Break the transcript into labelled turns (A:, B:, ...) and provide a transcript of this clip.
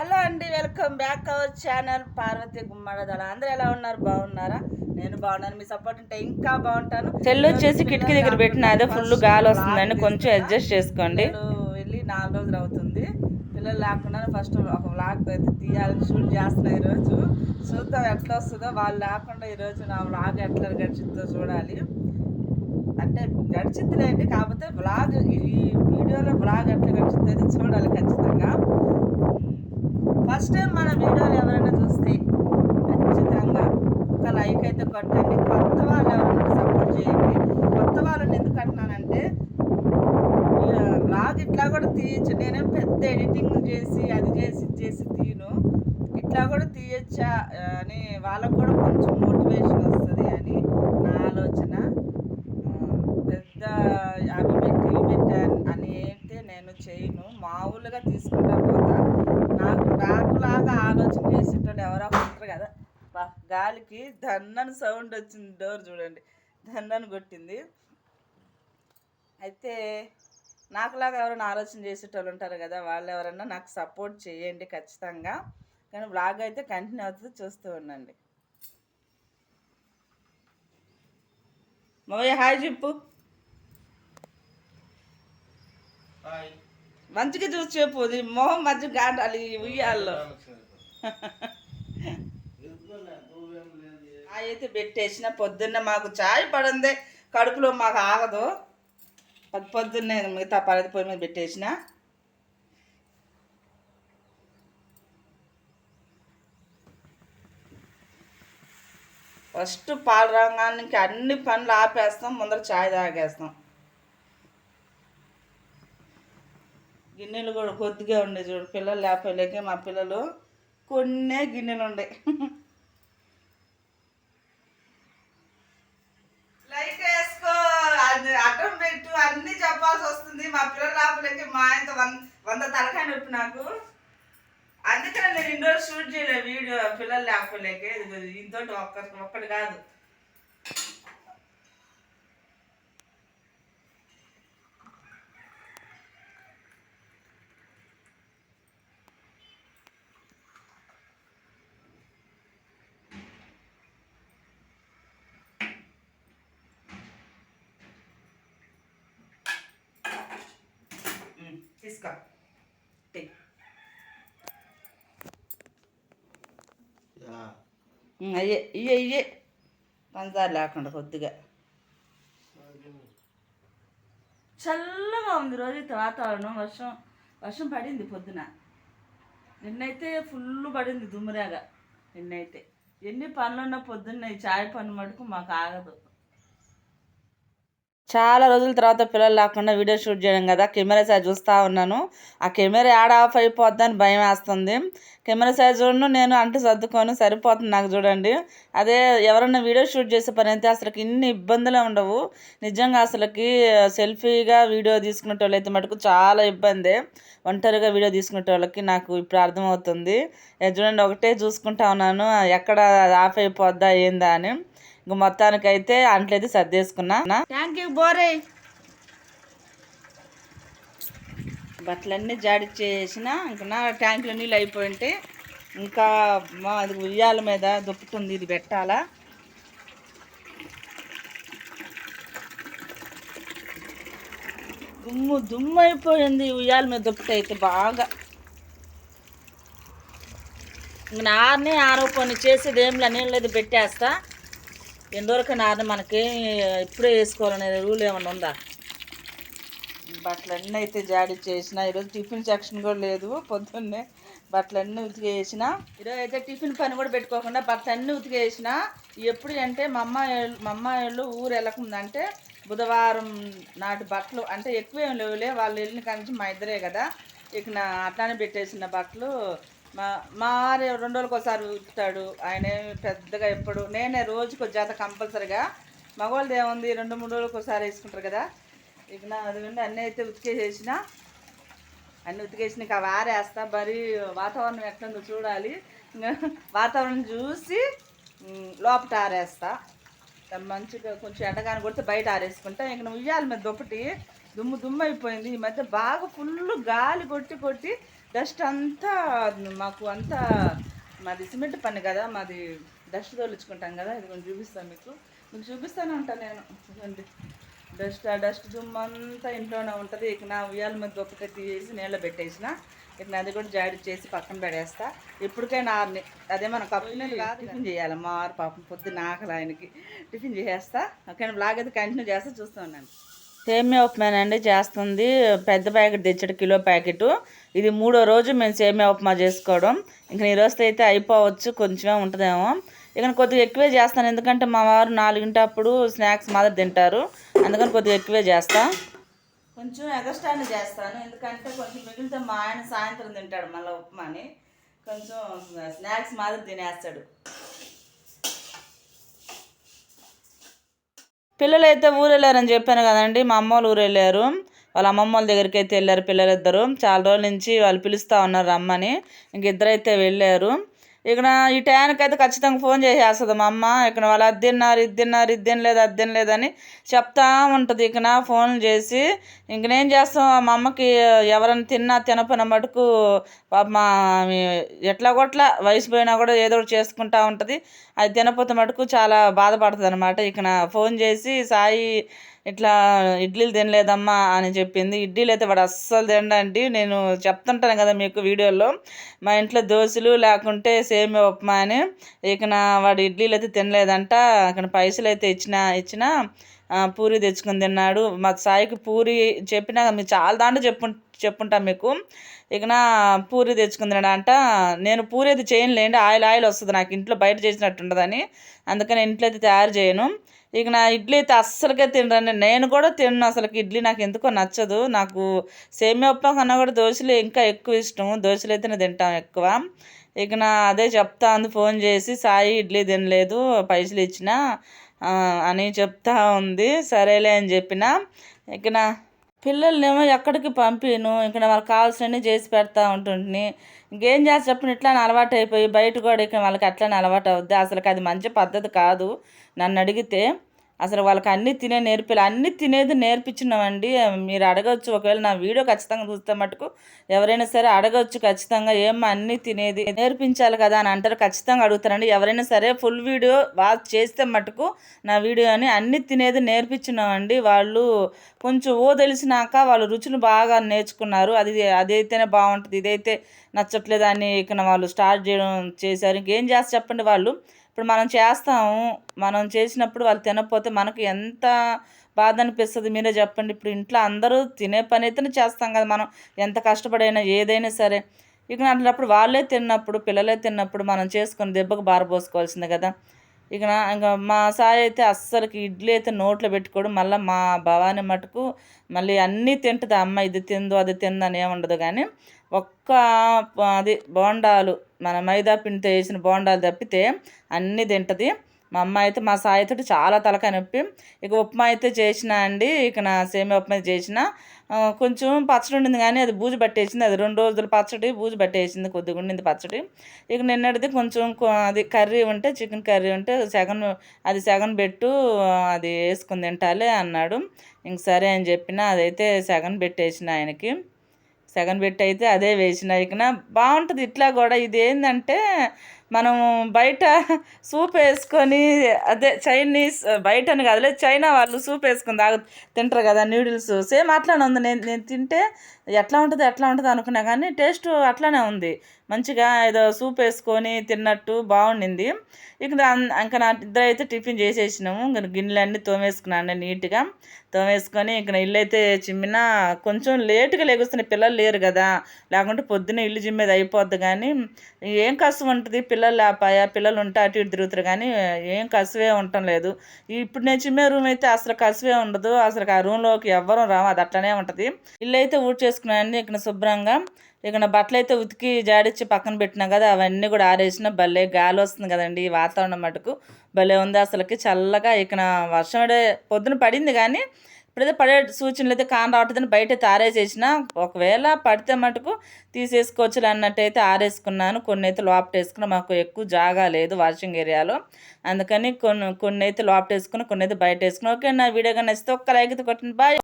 A: Hello అండి welcome back our channel Parvathi Gummadadala. అందరూ ఎలా ఉన్నారు? బాగున్నారా? నేను బాగున్నాను మీ సపోర్ట్ ఉంటే ఇంకా బాగుంటాను.
B: సెల్ వచ్చేసి కిటికీ దగ్గర పెట్టిన అదే ఫుల్ గాలి వస్తుందండి. కొంచెం అడ్జస్ట్ చేసుకోండి.
A: వెళ్ళి నాలుగు రోజులు అవుతుంది. పిల్లలు లేకుండా ఫస్ట్ ఒక వ్లాగ్ అయితే తీయాలని షూట్ చేస్తున్నా ఈరోజు. చూద్దాం ఎట్లా వస్తుందో. వాళ్ళు లేకుండా ఈరోజు నా వ్లాగ్ ఎట్లా గడిచిందో చూడాలి. అంటే గడిచిద్దిలేండి కాకపోతే వ్లాగ్ ఈ వీడియోలో వ్లాగ్ ఎట్లా గడిచిందో అయితే చూడాలి ఖచ్చితంగా. ఫస్ట్ టైం మన వీడియోలు ఎవరైనా చూస్తే ఖచ్చితంగా ఒక లైక్ అయితే కొట్టండి. కొత్త వాళ్ళు ఎవరైనా సపోర్ట్ చేయండి. కొత్త వాళ్ళని ఎందుకు అంటున్నానంటే బ్లాగ్ ఇట్లా కూడా తీయచ్చు. నేనే పెద్ద ఎడిటింగ్ చేసి అది చేసి ఇది చేసి తీయను. ఇట్లా కూడా తీయచ్చా అని వాళ్ళకు కూడా కొంచెం మోటివేషన్ వస్తుంది అని నా ఆలోచన. పెద్ద అవి పెట్టి ఇవి అని- అయితే నేను చేయను. మామూలుగా తీసుకుంటా పోతా. లాగా ఆలోచన చేసేటోళ్ళు ఎవరో ఉంటారు కదా. బా గాలికి దన్నని సౌండ్ వచ్చింది డోర్ చూడండి. దన్నని కొట్టింది. అయితే నాకులాగా ఎవరైనా ఆలోచన చేసేటోళ్ళు ఉంటారు కదా వాళ్ళు ఎవరైనా నాకు సపోర్ట్ చేయండి ఖచ్చితంగా. కానీ బ్లాగ్ అయితే కంటిన్యూ అవుతుంది చూస్తూ ఉండండి. మోయ హాయ్ చెప్పు. మంచిగా చూసి చెప్పు నీ మొహం మధ్య గాడాలి ఉయ్యాల్లో. అయితే పెట్టేసిన. పొద్దున్న మాకు చాయ్ పడిందే. కడుపులో మాకు ఆగదు. పొద్దు పొద్దున్నే మిగతా పరది పొయ్యి మీద పెట్టేసిన. ఫస్ట్ పాలు రంగానికి అన్ని పనులు ఆపేస్తాం. ముందర చాయ్ తాగేస్తాం. గిన్నెలు కూడా కొద్దిగా ఉండే చూడు పిల్లలు లేకపోలేకే మా పిల్లలు కొన్నే గిన్నెలు ఉండే. లైక్ వేసుకో అది అడ్డం పెట్టు అన్ని చెప్పాల్సి వస్తుంది. మా పిల్లలు లేకపోలేకే మా ఆయనతో వంద వంద తలకాయ నొప్పి నాకు. అందుకనే నేను ఇండోర్ షూట్ చేయలే వీడియో పిల్లలు లేకపోలేకే ఇంత ఒక్క ఒక్కటి కాదు. తీసుకో అయ్యే ఇయ్యే ఇయ్యే పంచదార లేకుండా కొద్దిగా చల్లగా ఉంది రోజు అయితే వాతావరణం వర్షం వర్షం పడింది పొద్దున నిన్నైతే ఫుల్ పడింది దుమ్మురాగా నిన్నైతే ఎన్ని పనులున్నా పొద్దున్న ఈ చాయ్ పని మటుకు మాకు ఆగదు
B: చాలా రోజుల తర్వాత పిల్లలు లేకుండా వీడియో షూట్ చేయడం కదా కెమెరా సైజ్ చూస్తూ ఉన్నాను. ఆ కెమెరా యాడ్ ఆఫ్ అయిపోద్దని భయం వేస్తుంది. కెమెరా సైజును చూడను నేను అంటూ సర్దుకొని సరిపోతుంది నాకు చూడండి. అదే ఎవరన్నా వీడియో షూట్ చేసే పని అయితే అసలుకి ఇన్ని ఇబ్బందులే ఉండవు. నిజంగా అసలుకి సెల్ఫీగా వీడియో తీసుకునే అయితే మటుకు చాలా ఇబ్బంది. ఒంటరిగా వీడియో తీసుకునే వాళ్ళకి నాకు ఇప్పుడు అర్థమవుతుంది. చూడండి ఒకటే చూసుకుంటా ఉన్నాను. ఎక్కడ ఆఫ్ అయిపోద్దా ఏందా అని. ఇంక మొత్తానికైతే అంట్లయితే సర్దేసుకున్నా.
A: Thank you బోరే. బట్టలన్నీ జాడి చేసిన ఇంకా నా ట్యాంకులో నీళ్ళు అయిపోయింటే ఇంకా మా అది ఉయ్యాల మీద దుప్పుతుంది ఇది పెట్టాలా. దుమ్ము దుమ్ము అయిపోయింది ఉయ్యాల మీద దుప్పటి అయితే బాగా. ఇంక నారనే ఆరోపణ చేసేది ఏం లేదు నీళ్ళు పెట్టేస్తా. ఎంతవరకు నారని మనకి ఇప్పుడే వేసుకోవాలనే రూల్ ఏమన్నా ఉందా? బట్టలన్నీ అయితే జాడి చేసిన ఈరోజు టిఫిన్ సెక్షన్ కూడా లేదు పొద్దున్నే. బట్టలన్నీ ఉతికేసిన. ఈరోజు అయితే టిఫిన్ పని కూడా పెట్టుకోకుండా బట్టలన్నీ ఉతికేసిన. ఎప్పుడు అంటే మా అమ్మాయిలు మా అమ్మాయిలు ఊరు వెళ్ళకుందంటే బుధవారం నాటి బట్టలు అంటే ఎక్కువ ఏం లేవులే వాళ్ళు వెళ్ళిన కానీ మా ఇద్దరే కదా. ఇక నా అట్లానే పెట్టేసిన బట్టలు. మా మా ఆరు రెండు రోజులకు ఒకసారి ఊపుతాడు. ఆయన ఏమి పెద్దగా ఎప్పుడు నేనే రోజుకు జాత కంపల్సరిగా. మగవాళ్ళది ఏముంది? రెండు మూడు రోజులకు ఒకసారి వేసుకుంటారు కదా. ఇక నా అది ఉండి అన్నీ అయితే ఉతికేసేసిన. అన్నీ ఉతికేసిన ఇంకా వారేస్తా. మరి వాతావరణం ఎట్లుందో చూడాలి. వాతావరణం చూసి లోపట ఆరేస్తా. మంచిగా కొంచెం ఎండగాని కొడితే బయట ఆరేసుకుంటా. ఇంక నువ్వు ఉయ్యాలి మీద దుప్పటి. దుమ్ము దుమ్ము అయిపోయింది ఈ మధ్య బాగా ఫుల్ గాలి కొట్టి కొట్టి
C: డస్ట్ అంతా మాకు అంతా మాది సిమెంట్ పని కదా మాది డస్ట్ తోలుచుకుంటాం కదా ఇది కొంచెం చూపిస్తాను మీకు. మీకు చూపిస్తాను ఉంటాను నేను. ఇదిగోండి. డస్ట్ ఆ డస్ట్ దుమ్ము అంతా ఇంట్లోనే ఉంటుంది. ఇక నా ఉయ్యాల మీద ఒకటే తీసేసి నీళ్ళ పెట్టేసిన. ఇక అది కూడా జాడి చేసి పక్కన పెడేస్తా. ఇప్పటికైనా ఆరుని అదే మన కప్పు నీళ్ళు కాదు టిఫిన్ చేయాలి మా వారు పాపం పొద్దున్న ఆకలి ఆయనకి. టిఫిన్ చేసేస్తా. ఓకే బ్లాగ్ అయితే కంటిన్యూ చేస్తా చూస్తూ ఉన్నాను
A: సేమియా ఉప్మా అండి చేస్తుంది. పెద్ద ప్యాకెట్ తెచ్చాడు కిలో ప్యాకెట్. ఇది మూడో రోజు మేము సేమియా ఉప్మా చేసుకోవడం. ఇంక ఈ రోజు అయితే అయిపోవచ్చు కొంచెమే ఉంటుందేమో. ఇక కొద్దిగా ఎక్కువే చేస్తాను ఎందుకంటే మా వారు నాలుగింటప్పుడు స్నాక్స్ మాదిరి తింటారు. అందుకని కొద్దిగా ఎక్కువే చేస్తాను
C: కొంచెం ఎగస్ట్రానే చేస్తాను ఎందుకంటే కొంచెం మిగిలితే మా ఆయన సాయంత్రం తింటాడు మళ్ళీ ఉప్మాని. కొంచెం స్నాక్స్ మాదిరి తినేస్తాడు.
A: పిల్లలు అయితే ఊరు వెళ్ళారని చెప్పాను కదండి. మా అమ్మ వాళ్ళు ఊరు వెళ్ళారు వాళ్ళ అమ్మమ్మ వాళ్ళ దగ్గరికి అయితే వెళ్ళారు పిల్లలిద్దరు. చాలా రోజుల నుంచి వాళ్ళు పిలుస్తూ ఉన్నారు రమ్మని. ఇంక ఇద్దరైతే వెళ్ళారు. ఇక్కడ ఈ టైంకి అయితే ఖచ్చితంగా ఫోన్ చేసేస్తుంది మా అమ్మ. ఇక్కడ వాళ్ళు అది తిన్నారు ఇది తిన్నారు ఇది తినలేదు అది తినలేదని చెప్తా ఉంటుంది. ఇక ఫోన్ చేసి ఇంక చేస్తాం? మా అమ్మకి ఎవరైనా తిన్నా తినపోయిన మటుకు మా ఎట్లా కొట్లా వయసు పోయినా కూడా ఏదో ఒకటి చేసుకుంటా ఉంటుంది. అది తినపోతే మటుకు చాలా బాధపడుతుంది అనమాట ఇక ఫోన్ చేసి సాయి ఇట్లా ఇడ్లీలు తినలేదమ్మా అని చెప్పింది. ఇడ్లీలు అయితే వాడు అస్సలు తినడండి. నేను చెప్తుంటాను కదా మీకు వీడియోలో మా ఇంట్లో దోశలు లేకుంటే సేమియా ఉప్మా అని. ఇక నా వాడు ఇడ్లీలు అయితే తినలేదంట. అక్కడ పైసలు అయితే ఇచ్చిన ఇచ్చిన పూరి తెచ్చుకుని తిన్నాడు. మా సాయికి పూరి చెప్పినా మీరు చాలా దాంట్లో చెప్పు చెప్పుంటాం మీకు. ఇక నా పూరి తెచ్చుకుంది అంట నేను పూరి అయితే చేయనులేండి ఆయిల్ ఆయిల్ వస్తుంది నాకు ఇంట్లో బయట చేసినట్టు ఉండదని. అందుకని ఇంట్లో అయితే తయారు చేయను. ఇక నా ఇడ్లీ అయితే అస్సలకే తినరండి. నేను కూడా తినను అసలుకి. ఇడ్లీ నాకు ఎందుకో నచ్చదు. నాకు సేమియా ఉప్మా కన్నా కూడా దోశలు ఇంకా ఎక్కువ ఇష్టం. దోశలు అయితేనే తింటాం ఎక్కువ. ఇక నా అదే చెప్తా ఉంది ఫోన్ చేసి సాయి ఇడ్లీ తినలేదు పైసలు ఇచ్చిన. అని చెప్తా ఉంది. సరేలే అని చెప్పిన. ఇక నా పిల్లల్నేమో ఎక్కడికి పంపిను? ఇక్కడ వాళ్ళకి కావాల్సినవి చేసి పెడతా ఉంటుంది ఇంకేం చేస్తా చెప్పిన ఇట్లా అలవాటు అయిపోయి బయట కూడా ఇక వాళ్ళకి అట్లనే అలవాటు అవుద్ది. అసలు అది మంచి పద్ధతి కాదు. నన్ను అడిగితే అసలు వాళ్ళకి అన్నీ తినే నేర్పిలే అన్నీ తినేది నేర్పించినామండి మీరు అడగచ్చు. ఒకవేళ నా వీడియో ఖచ్చితంగా చూస్తే మటుకు ఎవరైనా సరే అడగచ్చు ఖచ్చితంగా. ఏం అన్నీ తినేది? నేర్పించాలి కదా అని అంటారు. ఖచ్చితంగా అడుగుతారండి. ఎవరైనా సరే ఫుల్ వీడియో వాచ్ చేస్తే మటుకు నా వీడియోని అన్నీ తినేది నేర్పించినామండి వాళ్ళు కొంచెం ఓ తెలిసినాక వాళ్ళు రుచులు బాగా నేర్చుకున్నారు. అది అదైతేనే బాగుంటుంది. ఇదైతే నచ్చట్లేదు అని ఇక వాళ్ళు స్టార్ట్ చేయడం చేశారు. ఇంకేం చేస్తారు చెప్పండి వాళ్ళు? ఇప్పుడు మనం చేస్తాము మనం చేసినప్పుడు వాళ్ళు తినకపోతే మనకు ఎంత బాధ అనిపిస్తుంది మీరే చెప్పండి. ఇప్పుడు ఇంట్లో అందరూ తినే పని అయితేనే చేస్తాం కదా మనం. ఎంత కష్టపడైనా ఏదైనా సరే. ఇక అట్లప్పుడు వాళ్ళే తిన్నప్పుడు పిల్లలే తిన్నప్పుడు మనం చేసుకుని దెబ్బకు బారబోసుకోవాల్సిందే కదా. ఇక ఇంకా మా సాయి అయితే అస్సలకి ఇడ్లీ అయితే నోట్లో పెట్టుకోడు. మళ్ళీ మా భవాని మటుకు మళ్ళీ అన్నీ తింటుంది. అమ్మ ఇది తిందు అది తిందని ఏముండదు కానీ ఒక్క అది బోండాలు మన మైదా పిండితో వేసిన బోండాలు తప్పితే అన్నీ తింటుంది. మా అమ్మ అయితే మా సాయితోటి చాలా తలకాయ నొప్పి. ఇక ఉప్మా అయితే చేసిన అండి ఇక నా సేమియా ఉప్మా చేసిన. కొంచెం పచ్చడి ఉండింది కానీ అది బూజు పట్టేసింది. అది రెండు రోజులు పచ్చడి బూజు పట్టేసింది కొద్దిగా ఉండింది పచ్చడి. ఇక నిన్నటిది కొంచెం అది కర్రీ ఉంటే చికెన్ కర్రీ ఉంటే సెగన్ అది సగం పెట్టు అది వేసుకుని తింటాలి అన్నాడు. ఇంక సరే అని చెప్పిన అదైతే సగం పెట్టేసిన ఆయనకి. సెకండ్ పెట్టి అయితే అదే వేసిన ఇకన బాగుంటుంది. ఇట్లా కూడా ఇది ఏంటంటే మనం బయట సూప్ వేసుకొని అదే చైనీస్ బయట అని కాదులే చైనా వాళ్ళు సూప్ వేసుకొని తాగు తింటారు కదా నూడిల్స్. సేమ్ అట్లానే ఉంది. నేను నేను తింటే ఎట్లా ఉంటుంది ఎట్లా ఉంటుంది అనుకున్నా కానీ టేస్ట్ అట్లానే ఉంది. మంచిగా ఏదో సూప్ వేసుకొని తిన్నట్టు బాగుండింది. ఇక దాన్- ఇంకా నా ఇద్దరు అయితే టిఫిన్ చేసేసినాము. ఇంకా గిన్నెలన్నీ తోమేసుకున్నాను నీట్గా. తోమేసుకొని ఇంక ఇల్లు అయితే చిమ్మిన కొంచెం లేటుగా లెగుస్తున్నాయి పిల్లలు లేరు కదా. లేకుంటే పొద్దున్న ఇల్లు చిమ్మేది అయిపోద్ది కానీ ఏం కష్టం ఉంటుంది? పిల్లలు పిల్లలు లేపాయా పిల్లలు ఉంటే అటు ఇటు తిరుగుతారు కానీ ఏం కసువే ఉండటం లేదు. ఇప్పుడు నేను చిమ్మే రూమ్ అయితే అసలు కసువే ఉండదు. అసలు ఆ రూమ్లోకి ఎవ్వరూ రాము అది అట్లనే ఉంటుంది. ఇల్లు అయితే ఊడ్ చేసుకున్నాను ఇక్కడ శుభ్రంగా. ఇక్కడ బట్టలు అయితే ఉతికి జాడిచ్చి పక్కన పెట్టినా కదా అవన్నీ కూడా ఆరేసిన భలే గాలి వస్తుంది కదండి ఈ వాతావరణం మటుకు. భలే ఉంది అసలుకి. చల్లగా ఇక్కడ వర్షం పొద్దున పడింది కానీ ఇప్పుడైతే పడే సూచనలు అయితే కాన్ రావట్లేదని బయట అయితే ఆరేసేసిన ఒకవేళ పడితే మటుకు తీసేసుకోవచ్చు అన్నట్టయితే ఆరేసుకున్నాను. కొన్ని అయితే లోపట వేసుకున్న మాకు ఎక్కువ జాగా లేదు వాషింగ్ ఏరియాలో. అందుకని కొన్ని కొన్ని అయితే లోపట వేసుకుని కొన్ని అయితే బయట వేసుకుని ఓకే నా వీడియో కానీ నచ్చితే ఒక్క లైక్ అయితే కొట్టండి. బాయ్